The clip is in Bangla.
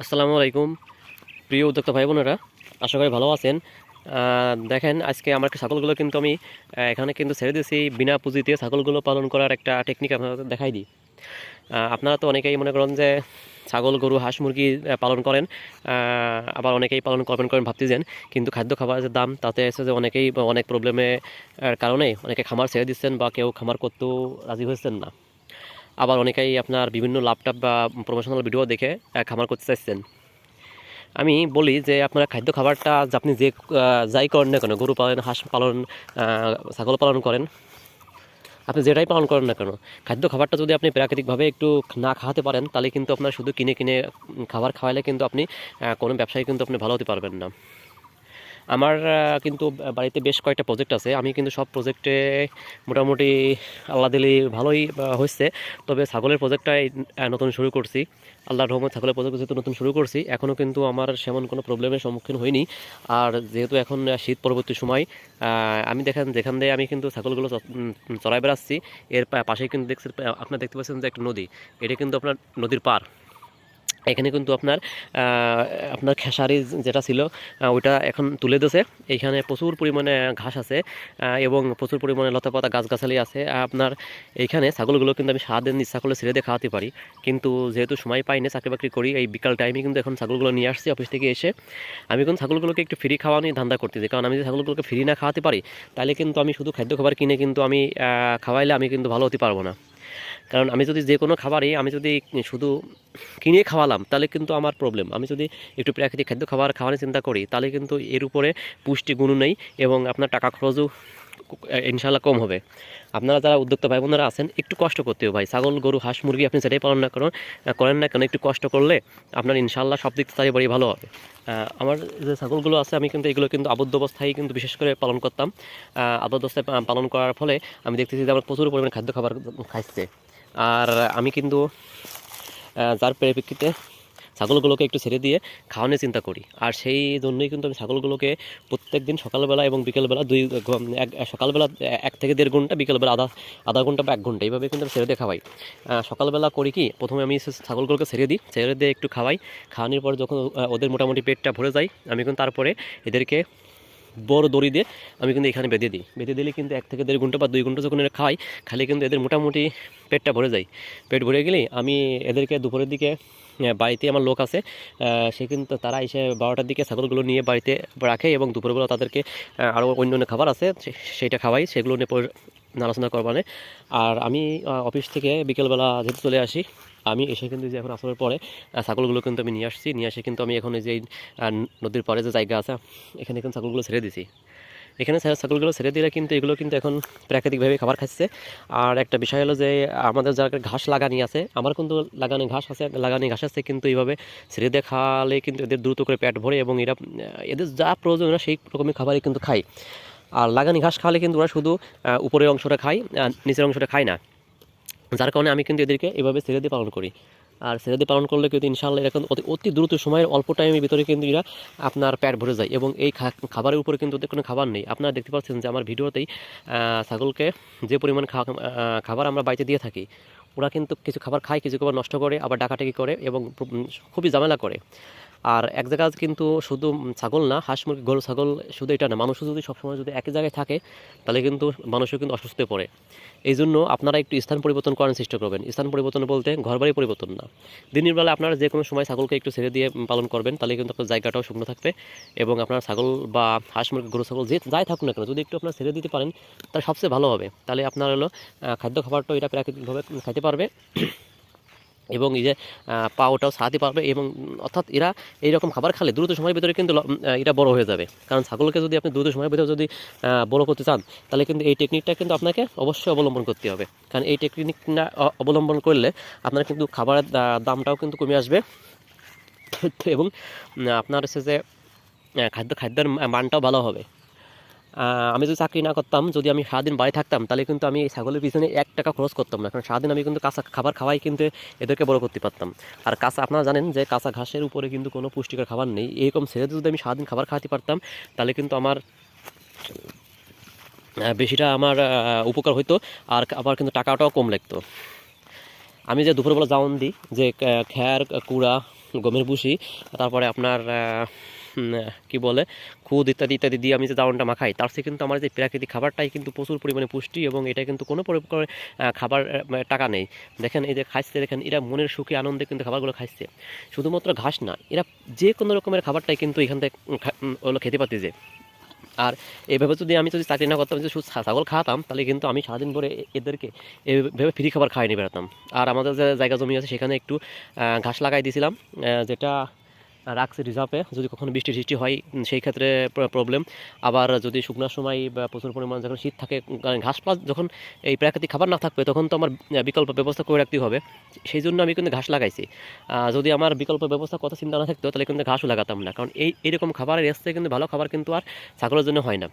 আসসালামু আলাইকুম। প্রিয় উদ্যোক্তা ভাই বোনেরা আশা করি ভালো আছেন। দেখেন, আজকে আমার ছাগলগুলো কিন্তু আমি এখানে কিন্তু ছেড়ে দিয়েছি। বিনা পুঁজিতে ছাগলগুলো পালন করার একটা টেকনিক আপনাদের দেখাই দিই। আপনারা তো অনেকেই মনে করেন যে ছাগল, গরু, হাঁস, মুরগি পালন করেন। আবার অনেকেই পালন করবেন করেন ভাবতেছেন। কিন্তু খাদ্য খাবারের যে দাম তাতে এসে যে অনেকেই অনেক প্রবলেমের কারণে অনেকে খামার ছেড়ে দিচ্ছেন বা কেউ খামার করতেও রাজি হয়েছেন না। আবার অনেকেই আপনার বিভিন্ন ল্যাপটপ বা প্রমোশনাল ভিডিও দেখে খামার করতে চাইছেন। আমি বলি যে আপনারা খাদ্য খাবারটা আপনি যে যাই করেন না কেন, গরু পালন, হাঁস পালন ছাগল পালন করেন, আপনি যেটাই পালন করেন না কেন, খাদ্য খাবারটা যদি আপনি প্রাকৃতিকভাবে একটু না খাওয়াতে পারেন, তাহলে কিন্তু আপনার শুধু কিনে কিনে খাবার খাওয়াইলে কিন্তু আপনি কোনো ব্যবসায় কিন্তু আপনি ভালো হতে পারবেন না। আমার কিন্তু বাড়িতে বেশ কয়েকটা প্রজেক্ট আছে। আমি কিন্তু সব প্রজেক্টে মোটামুটি আল্লাহ দিলি ভালোই হয়েছে। তবে ছাগলের প্রজেক্টটাই নতুন শুরু করছি। আল্লাহ রহমত ছাগলের প্রজেক্ট যেহেতু নতুন শুরু করছি এখনও কিন্তু আমার সেমন কোনো প্রবলেমের সম্মুখীন হইনি। আর যেহেতু এখন শীত পরবর্তী সময় আমি দেখেন, যেখান দিয়ে আমি কিন্তু ছাগলগুলো চড়াই বেড়াচ্ছি, এর পা- পাশেই কিন্তু দেখছি আপনার দেখতে পাচ্ছেন যে একটা নদী। এটা কিন্তু আপনার নদীর পার এখানে কিন্তু আপনার আপনার খেসারি যেটা ছিল ওইটা এখন তুলে দিয়েছে। এইখানে প্রচুর পরিমাণে ঘাস আছে এবং প্রচুর পরিমাণে লতাপাতা গাছগাছালি আছে। আপনার এইখানে ছাগলগুলো কিন্তু আমি সারাদিন করলে ছেড়ে দিয়ে খাওয়াতে পারি। কিন্তু যেহেতু সময় পাইনি চাকরি বাকরি করি, এই বিকাল টাইমে কিন্তু এখন ছাগলগুলো নিয়ে আসছি অফিস থেকে এসে। আমি কিন্তু ছাগলগুলোকে একটু ফ্রি খাওয়ানোর ধান্দা করতেছি কারণ আমি যদি ছাগলগুলোকে ফ্রি না খাওয়াতে পারি, তাহলে কিন্তু আমি শুধু খাদ্য খাবার কিনে কিন্তু আমি খাওয়াইলে আমি কিন্তু ভালো হতে পারব না। কারণ আমি যদি যে কোনো খাবারই আমি যদি শুধু কিনে খাওয়ালাম, তাহলে কিন্তু আমার প্রবলেম আমি যদি একটু প্রাকৃতিক খাদ্য খাবার খাওয়ানোর চিন্তা করি, তাহলে কিন্তু এর উপরে পুষ্টি গুণ নেই এবং আপনার টাকা খরচও ইনশাল্লাহ কম হবে। আপনারা যারা উদ্যোক্তা ভাই বোনেরা আছেন, একটু কষ্ট করতে হবে ভাই। ছাগল, গরু, হাঁস, মুরগি আপনি যেটাই পালন না করেন করেন না কেন, একটু কষ্ট করলে আপনার ইনশাল্লাহ সব দিক থেকে বাড়ি ভালো হবে। আমার যে ছাগলগুলো আছে, আমি কিন্তু এগুলো কিন্তু আবদ্ধ অবস্থায় কিন্তু বিশেষ করে পালন করতাম। আবদ্ধ অবস্থায় পালন করার ফলে আমি দেখতেছি যে আমার প্রচুর পরিমাণে খাদ্য খাবার খাইছে আর আমি কিন্তু যার পরিপ্রেক্ষিতে ছাগলগুলোকে একটু ছেড়ে দিয়ে খাওয়ানোর চিন্তা করি। আর সেই জন্যই কিন্তু আমি ছাগলগুলোকে প্রত্যেক দিন সকালবেলা এবং বিকেলবেলা দুই এক, সকালবেলা এক থেকে দেড় ঘণ্টা, বিকেলবেলা আধা আধা ঘণ্টা বা এক ঘণ্টা এইভাবে কিন্তু আমি ছেড়ে দিয়ে খাওয়াই। সকালবেলা করি কি, প্রথমে আমি ছাগলগুলোকে ছেড়ে দিই, ছেড়ে দিয়ে একটু খাওয়াই। খাওয়ানোর পর যখন ওদের মোটামুটি পেটটা ভরে যায়, আমি কিন্তু তারপরে এদেরকে বড় দড়ি দিয়ে আমি কিন্তু এখানে বেঁধে দিই। বেঁধে দিলে কিন্তু এক থেকে দেড় ঘণ্টা বা দুই ঘণ্টা যখন এরা খাই খালি কিন্তু এদের মোটামুটি পেটটা ভরে যায়। পেট ভরে গেলেই আমি এদেরকে দুপুরের দিকে বাড়িতে আমার লোক আছে সে কিন্তু তারা এসে বারোটার দিকে ছাগলগুলো নিয়ে বাড়িতে রাখে এবং দুপুরবেলা তাদেরকে আরও অন্য অন্য খাবার আছে সেইটা খাওয়াই, সেগুলো নিয়ে আলোচনা করবানে আর আমি অফিস থেকে বিকেলবেলা যেহেতু চলে আসি, আমি এসে কিন্তু যে এখন আসরের পরে ছাগলগুলো কিন্তু আমি নিয়ে আসছি। নিয়ে আসে কিন্তু আমি এখন যে নদীর পাড়ে যে জায়গা আছে, এখানে কিন্তু ছাগলগুলো ছেড়ে দিছি। এখানে ছাগলগুলো ছেড়ে দিলে কিন্তু এগুলো কিন্তু এখন প্রাকৃতিকভাবে খাবার খাচ্ছে। আর একটা বিষয় হলো যে, আমাদের যারা ঘাস লাগানি আছে, আমার কিন্তু লাগানি ঘাস আছে, লাগানি ঘাস আছে কিন্তু এইভাবে ছেড়ে দিয়ে খাওয়ালে কিন্তু এদের দ্রুত করে পেট ভরে এবং এরা, এদের যা প্রয়োজন সেই রকমের খাবারই কিন্তু খায়। আর লাগানি ঘাস খাওয়ালে কিন্তু ওরা শুধু উপরের অংশটা খায় নিচের অংশটা খায় না। যার কারণে আমি কিন্তু এদেরকে এভাবে ছেড়ে দিয়ে পালন করি। আর ছেড়ে দিয়ে পালন করলে কিন্তু ইনশাল্লাহ এরকম অতি অতি দ্রুত সময়ের অল্প টাইমের ভিতরে কিন্তু এরা আপনার প্যাট ভরে যায় এবং এই খাবারের উপরে কিন্তু ওদের কোনো খাবার নেই। আপনারা দেখতে পাচ্ছেন যে আমার ভিডিওতেই ছাগলকে যে পরিমাণ খাবার আমরা বাড়িতে দিয়ে থাকি, ওরা কিন্তু কিছু খাবার খায়, কিছু খাবার নষ্ট করে, আবার ডাকাটাকি করে এবং খুবই ঝামেলা করে। আর এক জায়গায় কিন্তু শুধু ছাগল না, হাঁস মুরগি, গরু, ছাগল শুধু এটা না, মানুষও যদি সবসময় যদি একই জায়গায় থাকে, তাহলে কিন্তু মানুষও কিন্তু অসুস্থ পড়ে। এই জন্য আপনারা একটু স্থান পরিবর্তন করার চেষ্টা করবেন। স্থান পরিবর্তন বলতে ঘরবাড়ি পরিবর্তন না। দিনের বেলা আপনারা যে কোনো সময় ছাগলকে একটু ছেড়ে দিয়ে পালন করবেন, তাহলে কিন্তু আপনার জায়গাটাও শুকনো থাকবে এবং আপনার ছাগল বা হাঁস মুরগি, গরু, ছাগল যে যাই থাকুক না কেন, যদি একটু আপনার ছেড়ে দিতে পারেন, তাহলে সবচেয়ে ভালো হবে। তাহলে আপনার হলো খাদ্য খাবারটাও এটা প্রাকৃতিকভাবে খাইতে পারবে। এবং এই যে আহ, পা ওটাও সারাতে পারবে এবং অর্থাৎ এরা এইরকম খাবার খালে দ্রুত সময়ের ভিতরে কিন্তু এটা বড় হয়ে যাবে। কারণ ছাগলকে যদি আপনি দ্রুত সময়ের ভিতরে যদি বড় করতে চান তাহলে কিন্তু এই টেকনিকটা কিন্তু আপনাকে অবশ্যই অবলম্বন করতে হবে। কারণ এই টেকনিকটা অবলম্বন করলে আপনার কিন্তু খাবারের দামটাও কিন্তু কমে আসবে। এবং আপনার হচ্ছে যে খাদ্য খাদ্যের মানটাও ভালো হবে। আমি যদি চাকরি না করতাম, যদি আমি সারাদিন বাড়ি থাকতাম, তাহলে কিন্তু আমি এই ছাগলের পিছনে এক টাকা খরচ করতাম না। কারণ সারাদিন আমি কিন্তু কাঁচা খাবার খাওয়াই কিন্তু এদেরকে বড় করতে পারতাম। আর কাঁচা, আপনারা জানেন যে কাঁচা ঘাসের উপরে কিন্তু কোনো পুষ্টিকর খাবার নেই। এরকম ছেড়ে যদি আমি সারাদিন খাবার খাওয়াতে পারতাম, তাহলে কিন্তু আমার বেশিটা আমার উপকার হইতো আর আবার কিন্তু টাকাটাও কম লাগতো। আমি যে দুপুরবেলা জাউন দিই, যে খ্যার কুড়া, গমের ভুসি, তারপরে আপনার কি বলে, খুদ ইত্যাদি ইত্যাদি দিয়ে আমি যে দাউনটা মাখাই, তার থেকে কিন্তু আমার যে প্রাকৃতিক খাবারটাই কিন্তু প্রচুর পরিমাণে পুষ্টি এবং এটা কিন্তু কোনো প্রকার খাবার টাকা নেই। দেখেন এই যে খাচ্ছে দেখেন এরা মনের সুখে, আনন্দে কিন্তু খাবারগুলো খাচ্ছে শুধুমাত্র ঘাস না, এরা যে কোনো রকমের খাবারটাই কিন্তু এখান থেকে ওগুলো খেতে পারতেছে আর এভাবে যদি আমি যদি চাকরি না করতাম, যদি শুধু ছাগল খাওয়াতাম, তাহলে কিন্তু আমি সারাদিন ভরে এদেরকে এভাবে ফ্রি খাবার খাওয়াই নিয়ে বেড়াতাম। আর আমাদের যে জায়গা জমি আছে, সেখানে একটু ঘাস লাগাই দিয়েছিলাম যেটা রাখছে রিজার্ভে, যদি কখনো বৃষ্টি সৃষ্টি হয় সেই ক্ষেত্রে প্রবলেম আবার যদি শুকনার সময় বা প্রচুর পরিমাণ যখন শীত থাকে ঘাস পাত যখন এই প্রাকৃতিক খাবার না থাকবে, তখন তো আমার বিকল্প ব্যবস্থা করে রাখতে হবে। সেই জন্য আমি কিন্তু ঘাস লাগাইছি। যদি আমার বিকল্প ব্যবস্থা কথা চিন্তা না থাকতো, তাহলে কিন্তু ঘাসও লাগাতাম না। কারণ এই, এরকম খাবারের এসছে কিন্তু ভালো খাবার কিন্তু আর ছাগলের জন্য হয় না।